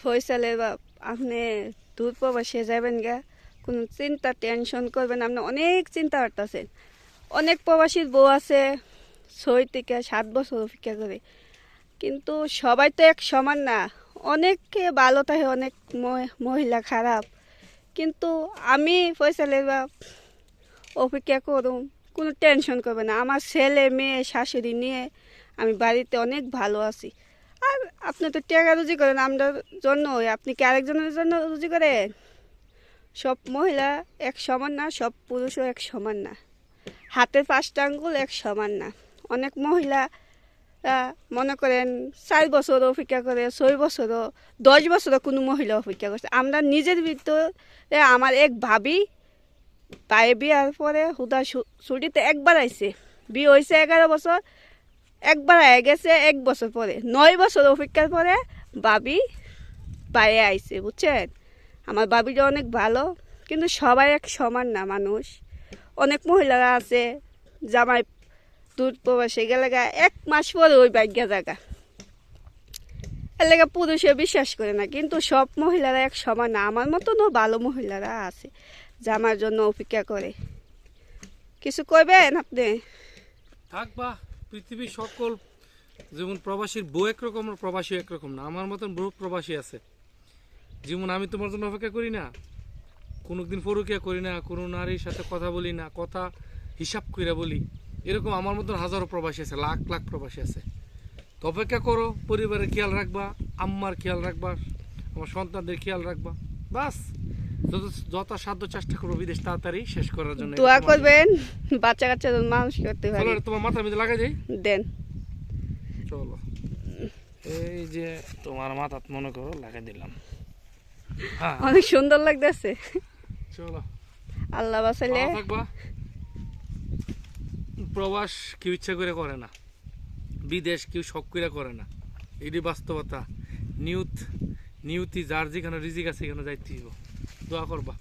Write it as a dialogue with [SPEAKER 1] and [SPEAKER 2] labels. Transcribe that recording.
[SPEAKER 1] ফয়সালের বাপ আপনি দূর প্রবাসে যাবেন গা, কোনো চিন্তা টেনশন করবেন আপনি অনেক চিন্তা করতেছেন অনেক প্রবাসীর বউ আছে, ছয় থেকে সাত বছর অপেক্ষা করে। কিন্তু সবাই তো এক সমান না। অনেকে ভালো থাকে, অনেক মহিলা খারাপ। কিন্তু আমি ফয়সালের বাপ অপেক্ষা করুন কোনো টেনশন করবে না। আমার ছেলে, মেয়ে, শাশুড়ি নিয়ে আমি বাড়িতে অনেক ভালো আছি। আর আপনি তো টেকা রুজি করেন, আমরা জন্য আপনি কি আরেকজনের জন্য রুজি করেন? সব মহিলা এক সমান না, সব পুরুষও এক সমান না। হাতের পাঁচটা আঙ্গুল এক সমান না। অনেক মহিলা মনে করেন চার বছর অপেক্ষা করে, ছয় বছরও, দশ বছরও কোনো মহিলা অপেক্ষা করছে। আমরা নিজের ভিতরে আমার এক ভাবি পায়ে বিয়ার পরে হুদা ছুটিতে একবার আইছে। বিয়ে হয়েছে এগারো বছর একবার আয় গেছে এক বছর পরে। নয় বছর অপেক্ষার পরে বাবি পায়ে আইছে, বুঝছেন? আমার বাবিটা অনেক ভালো, কিন্তু সবাই এক সমান না মানুষ। অনেক মহিলারা আছে, জামাই দূর প্রবাসে গেলে এক মাস পরে ওই বাইজ্ঞা জায়গা এলাকা পুরুষে বিশ্বাস করে না, কিন্তু সব মহিলারা এক সমান না। আমার মতনও ভালো মহিলারা আছে, জামার জন্য অপেক্ষা করে। কিছু করবেন আপনি?
[SPEAKER 2] থাকবা পৃথিবীর সকল, যেমন প্রবাসীর বউ একরকম প্রবাসী একরকম না। আমার মতন বহু প্রবাসী আছে। যেমন আমি তোমার জন্য অপেক্ষা করি না কোনো দিন ফরুকিয়া করি না, কোনো নারীর সাথে কথা বলি না, কথা হিসাব কইরা বলি। এরকম আমার মতন হাজারো প্রবাসী আছে, লাখ লাখ প্রবাসী আছে। তো অপেক্ষা করো, পরিবারের খেয়াল রাখবা, আম্মার খেয়াল রাখবা, আমার সন্তানদের খেয়াল রাখবা। বাস। যত যত সাধ্য চেষ্টা করব বিদেশ তাড়াতাড়ি শেষ করার জন্য
[SPEAKER 1] দোয়া করবেন বাচ্চা কাচ্চা মানুষ করতে
[SPEAKER 2] তোমার মাথার মধ্যে লাগাই যাই
[SPEAKER 1] দেন।
[SPEAKER 2] চলো। এই যে তোমার মাথাত মনে করো লাগাই দিলাম। হ্যাঁ।
[SPEAKER 1] অনেক সুন্দর লাগতেছে।
[SPEAKER 2] চলো।
[SPEAKER 1] আল্লাহ বাসাইলে।
[SPEAKER 2] প্রবাস কেউ ইচ্ছা করে করে না। বিদেশ কেউ শখ করে করে না। এটি বাস্তবতা। নিউথ নিউতি যার যেখানে রিজিক আছে সেখানে যাইতে। দোয়া করবা